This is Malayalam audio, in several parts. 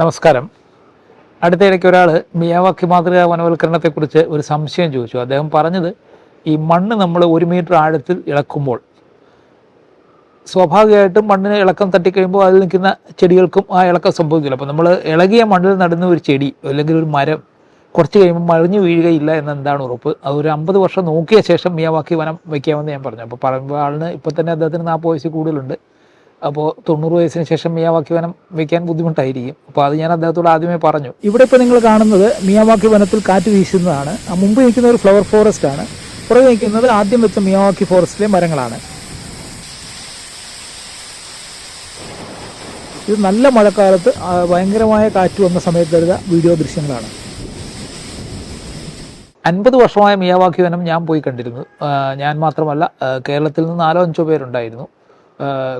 നമസ്കാരം. അടുത്തിടയ്ക്ക് ഒരാൾ മിയാവാക്കി മാതൃകാ വനവൽക്കരണത്തെക്കുറിച്ച് ഒരു സംശയം ചോദിച്ചു. അദ്ദേഹം പറഞ്ഞത് ഈ മണ്ണ് നമ്മൾ ഒരു മീറ്റർ ആഴത്തിൽ ഇളക്കുമ്പോൾ സ്വാഭാവികമായിട്ടും മണ്ണിന് ഇളക്കം തട്ടിക്കഴിയുമ്പോൾ അതിൽ നിൽക്കുന്ന ചെടികൾക്കും ആ ഇളക്കം സംഭവിക്കില്ല. അപ്പോൾ നമ്മൾ ഇളകിയ മണ്ണിൽ നടുന്ന ഒരു ചെടി അല്ലെങ്കിൽ ഒരു മരം കുറച്ച് കഴിയുമ്പോൾ മറിഞ്ഞു വീഴുകയില്ല എന്ന് എന്താണ് ഉറപ്പ്? അത് ഒരു അമ്പത് വർഷം നോക്കിയ ശേഷം മിയാവാക്കി വനം വയ്ക്കാമെന്ന് ഞാൻ പറഞ്ഞു. അപ്പോൾ പറയുമ്പോൾ ആളിന് ഇപ്പോൾ തന്നെ അദ്ദേഹത്തിന് നാൽപ്പത് വയസ്സിൽ കൂടുതലുണ്ട്. അപ്പോൾ തൊണ്ണൂറ് വയസ്സിന് ശേഷം മിയാവാക്കി വനം വയ്ക്കാൻ ബുദ്ധിമുട്ടായിരിക്കും. അപ്പോൾ അത് ഞാൻ അദ്ദേഹത്തോട് ആദ്യമേ പറഞ്ഞു. ഇവിടെ ഇപ്പോൾ നിങ്ങൾ കാണുന്നത് മിയാവാക്കി വനത്തിൽ കാറ്റ് വീശുന്നതാണ്. ആ മുമ്പ് നിൽക്കുന്ന ഒരു ഫ്ലവർ ഫോറസ്റ്റ് ആണ്. പുറകെ നിൽക്കുന്നത് ആദ്യം വെച്ച മിയാവാക്കി ഫോറസ്റ്റിലെ മരങ്ങളാണ്. ഇത് നല്ല മഴക്കാലത്ത് ഭയങ്കരമായ കാറ്റ് വന്ന സമയത്ത് എടുത്ത വീഡിയോ ദൃശ്യങ്ങളാണ്. അൻപത് വർഷമായ മിയാവാക്കി വനം ഞാൻ പോയി കണ്ടിരുന്നു. ഞാൻ മാത്രമല്ല കേരളത്തിൽ നിന്ന് നാലോ അഞ്ചോ പേരുണ്ടായിരുന്നു.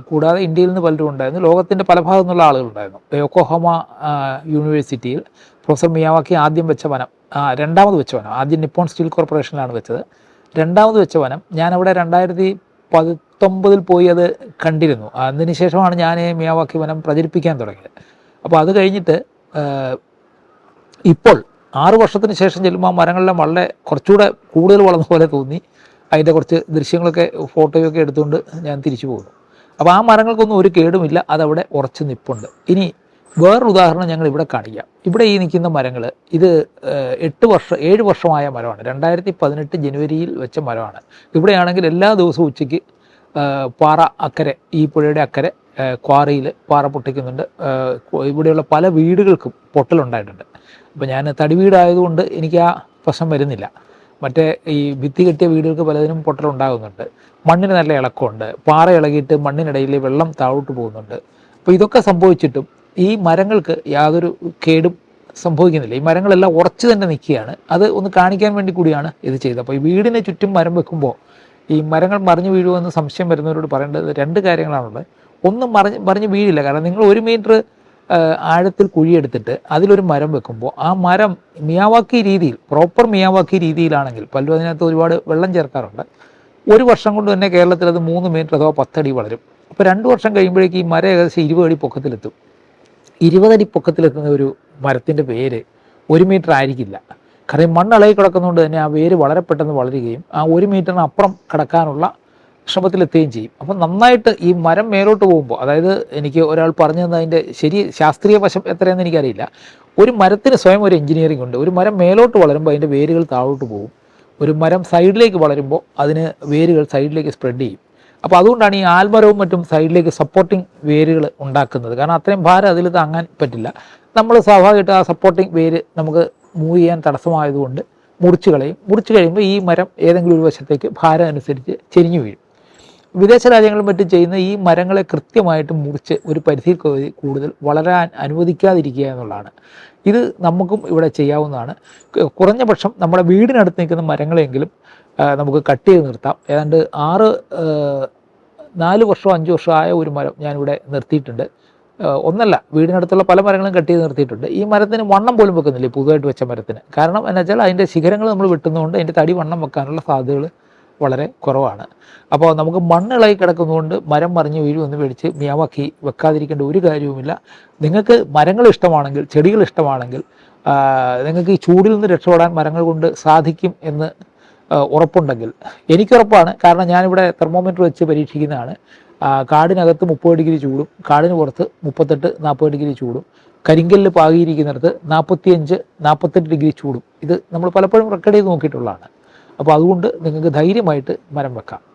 കൂടാതെ ഇന്ത്യയിൽ നിന്ന് പലരും ഉണ്ടായിരുന്നു. ലോകത്തിന്റെ പല ഭാഗത്തു നിന്നുള്ള ആളുകളുണ്ടായിരുന്നു യോക്കോഹോമ യൂണിവേഴ്സിറ്റിയിൽ പ്രൊഫസർ മിയാവാക്കി ആദ്യം വെച്ച വനം രണ്ടാമത് വെച്ച വനം ആദ്യം നിപ്പോൺ സ്റ്റീൽ കോർപ്പറേഷനിലാണ് വെച്ചത്. രണ്ടാമത് വെച്ച വനം ഞാനവിടെ രണ്ടായിരത്തി പത്തൊമ്പതിൽ പോയി അത് കണ്ടിരുന്നു. അതിന് ശേഷമാണ് ഞാൻ മിയാവാക്കി വനം പ്രചരിപ്പിക്കാൻ തുടങ്ങിയത്. അപ്പോൾ അത് കഴിഞ്ഞിട്ട് ഇപ്പോൾ ആറു വർഷത്തിന് ശേഷം ചെല്ലുമ്പോൾ ആ മരങ്ങളെല്ലാം വളരെ കുറച്ചുകൂടെ കൂടുതൽ വളർന്ന പോലെ തോന്നി. അതിന്റെ കുറച്ച് ദൃശ്യങ്ങളൊക്കെ ഫോട്ടോയൊക്കെ എടുത്തുകൊണ്ട് ഞാൻ തിരിച്ചു പോകുന്നു. അപ്പോൾ ആ മരങ്ങൾക്കൊന്നും ഒരു കേടുമില്ല. അതവിടെ ഉറച്ചു നിപ്പുണ്ട്. ഇനി വേറൊരു ഉദാഹരണം ഞങ്ങൾ ഇവിടെ കാണിക്കാം. ഇവിടെ ഈ നിൽക്കുന്ന മരങ്ങൾ ഇത് എട്ട് വർഷം ഏഴ് വർഷമായ മരമാണ്. രണ്ടായിരത്തി പതിനെട്ട് ജനുവരിയിൽ വെച്ച മരമാണ്. ഇവിടെയാണെങ്കിൽ എല്ലാ ദിവസവും ഉച്ചയ്ക്ക് പാറ അക്കരെ ഈ പുഴയുടെ അക്കരെ ക്വാറിയിൽ പാറ പൊട്ടിക്കുന്നുണ്ട്. ഇവിടെയുള്ള പല വീടുകൾക്കും പൊട്ടലുണ്ടായിട്ടുണ്ട്. അപ്പോൾ ഞാൻ തടി വീടായതുകൊണ്ട് എനിക്ക് ആ പ്രശ്നം വരുന്നില്ല. മറ്റേ ഈ ഭിത്തി കെട്ടിയ വീടുകൾക്ക് പലതിനും പൊട്ടലുണ്ടാകുന്നുണ്ട് മണ്ണിന് നല്ല ഇളക്കമുണ്ട്. പാറ ഇളകിയിട്ട് മണ്ണിനിടയിൽ വെള്ളം താഴോട്ട് പോകുന്നുണ്ട്. അപ്പോൾ ഇതൊക്കെ സംഭവിച്ചിട്ടും ഈ മരങ്ങൾക്ക് യാതൊരു കേടും സംഭവിക്കുന്നില്ല. ഈ മരങ്ങളെല്ലാം ഉറച്ചു തന്നെ നിൽക്കുകയാണ്. അത് ഒന്ന് കാണിക്കാൻ വേണ്ടി കൂടിയാണ് ഇത് ചെയ്തത്. അപ്പോൾ ഈ വീടിന് ചുറ്റും മരം വെക്കുമ്പോൾ ഈ മരങ്ങൾ മറിഞ്ഞു വീഴുമെന്ന് സംശയം വരുന്നവരോട് പറയേണ്ടത് രണ്ട് കാര്യങ്ങളാണുള്ളത്. ഒന്നും മറിഞ്ഞ് മറിഞ്ഞ് വീഴില്ല. കാരണം നിങ്ങൾ ഒരു മീറ്റർ ആഴത്തിൽ കുഴിയെടുത്തിട്ട് അതിലൊരു മരം വെക്കുമ്പോൾ ആ മരം മിയാവാക്കി രീതിയിൽ പ്രോപ്പർ മിയാവാക്കി രീതിയിലാണെങ്കിൽ പലരും അതിനകത്ത് ഒരുപാട് വെള്ളം ചേർക്കാറുണ്ട്. ഒരു വർഷം കൊണ്ട് തന്നെ കേരളത്തിൽ അത് മൂന്ന് മീറ്റർ അഥവാ പത്തടി വളരും. അപ്പോൾ രണ്ട് വർഷം കഴിയുമ്പോഴേക്ക് ഈ മരം ഏകദേശം ഇരുപത് അടി പൊക്കത്തിലെത്തും. ഇരുപതടി പൊക്കത്തിലെത്തുന്ന ഒരു മരത്തിന്റെ പേര് ഒരു മീറ്റർ ആയിരിക്കില്ല. കാരണം മണ്ണ് ഇളകി കിടക്കുന്നതുകൊണ്ട് തന്നെ ആ വേര് വളരെ പെട്ടെന്ന് വളരുകയും ആ ഒരു മീറ്ററിന് അപ്പുറം കിടക്കാനുള്ള ശ്രമത്തിലെത്തുകയും ചെയ്യും. അപ്പം നന്നായിട്ട് ഈ മരം മേലോട്ട് പോകുമ്പോൾ അതായത് എനിക്ക് ഒരാൾ പറഞ്ഞു തന്ന അതിന്റെ ശരി ശാസ്ത്രീയ വശം എത്രയെന്ന് എനിക്കറിയില്ല. ഒരു മരത്തിന് സ്വയം ഒരു എഞ്ചിനീയറിംഗ് ഉണ്ട്. ഒരു മരം മേലോട്ട് വളരുമ്പോൾ അതിന്റെ വേരുകൾ താഴോട്ട് പോകും. ഒരു മരം സൈഡിലേക്ക് വളരുമ്പോൾ അതിന് വേരുകൾ സൈഡിലേക്ക് സ്പ്രെഡ് ചെയ്യും. അപ്പോൾ അതുകൊണ്ടാണ് ഈ ആൽമരവും മറ്റും സൈഡിലേക്ക് സപ്പോർട്ടിംഗ് വേരുകൾ ഉണ്ടാക്കുന്നത്. കാരണം അത്രയും ഭാരം അതിൽ താങ്ങാൻ പറ്റില്ല. നമ്മൾ സ്വാഭാവികമായിട്ട് ആ സപ്പോർട്ടിംഗ് വേര് നമുക്ക് മൂവ് ചെയ്യാൻ തടസ്സമായതുകൊണ്ട് മുറിച്ച് കളയും. മുറിച്ച് കഴിയുമ്പോൾ ഈ മരം ഏതെങ്കിലും ഒരു വശത്തേക്ക് ഭാരം അനുസരിച്ച് ചെരിഞ്ഞു വീഴും. വിദേശ രാജ്യങ്ങളും മറ്റും ചെയ്യുന്ന ഈ മരങ്ങളെ കൃത്യമായിട്ട് മുറിച്ച് ഒരു പരിധിയിൽ കൂടുതൽ വളരാൻ അനുവദിക്കാതിരിക്കുക എന്നുള്ളതാണ്. ഇത് നമുക്കും ഇവിടെ ചെയ്യാവുന്നതാണ്. കുറഞ്ഞ പക്ഷം നമ്മുടെ വീടിനടുത്ത് നിൽക്കുന്ന മരങ്ങളെങ്കിലും നമുക്ക് കട്ട് ചെയ്ത് നിർത്താം. ഏതാണ്ട് ആറ് നാല് വർഷമോ അഞ്ച് വർഷമോ ആയ ഒരു മരം ഞാനിവിടെ നിർത്തിയിട്ടുണ്ട്. ഒന്നല്ല വീടിനടുത്തുള്ള പല മരങ്ങളും കട്ട് ചെയ്ത് നിർത്തിയിട്ടുണ്ട്. ഈ മരത്തിന് വണ്ണം പോലും വെക്കുന്നില്ല പുതുതായിട്ട് വെച്ച മരത്തിന്. കാരണം എന്നുവെച്ചാൽ അതിന്റെ ശിഖരങ്ങൾ നമ്മൾ വെട്ടുന്നതുകൊണ്ട് അതിന്റെ തടി വണ്ണം വെക്കാനുള്ള സാധ്യതകൾ വളരെ കുറവാണ്. അപ്പോൾ നമുക്ക് മണ്ണിളകി കിടക്കുന്നതുകൊണ്ട് മരം മറിഞ്ഞ് വീഴുമെന്ന് പേടിച്ച് മിയാവാക്കി വെക്കാതിരിക്കേണ്ട ഒരു കാര്യവുമില്ല. നിങ്ങൾക്ക് മരങ്ങൾ ഇഷ്ടമാണെങ്കിൽ ചെടികൾ ഇഷ്ടമാണെങ്കിൽ നിങ്ങൾക്ക് ഈ ചൂടിൽ നിന്ന് രക്ഷപ്പെടാൻ മരങ്ങൾ കൊണ്ട് സാധിക്കും എന്ന് ഉറപ്പുണ്ടെങ്കിൽ. എനിക്കുറപ്പാണ് കാരണം ഞാനിവിടെ തെർമോമീറ്റർ വെച്ച് പരീക്ഷിക്കുന്നതാണ്. കാടിനകത്ത് മുപ്പത് ഡിഗ്രി ചൂടും കാടിന് പുറത്ത് മുപ്പത്തെട്ട് നാൽപ്പത് ഡിഗ്രി ചൂടും കരിങ്കല്ല് പാകിയിരിക്കുന്നിടത്ത് നാൽപ്പത്തിയഞ്ച് നാൽപ്പത്തെട്ട് ഡിഗ്രി ചൂടും. ഇത് നമ്മൾ പലപ്പോഴും റെക്കോർഡ് ചെയ്ത് നോക്കിയിട്ടുള്ളതാണ്. അപ്പോൾ അതുകൊണ്ട് നിങ്ങൾക്ക് ധൈര്യമായിട്ട് മരം വെക്കാം.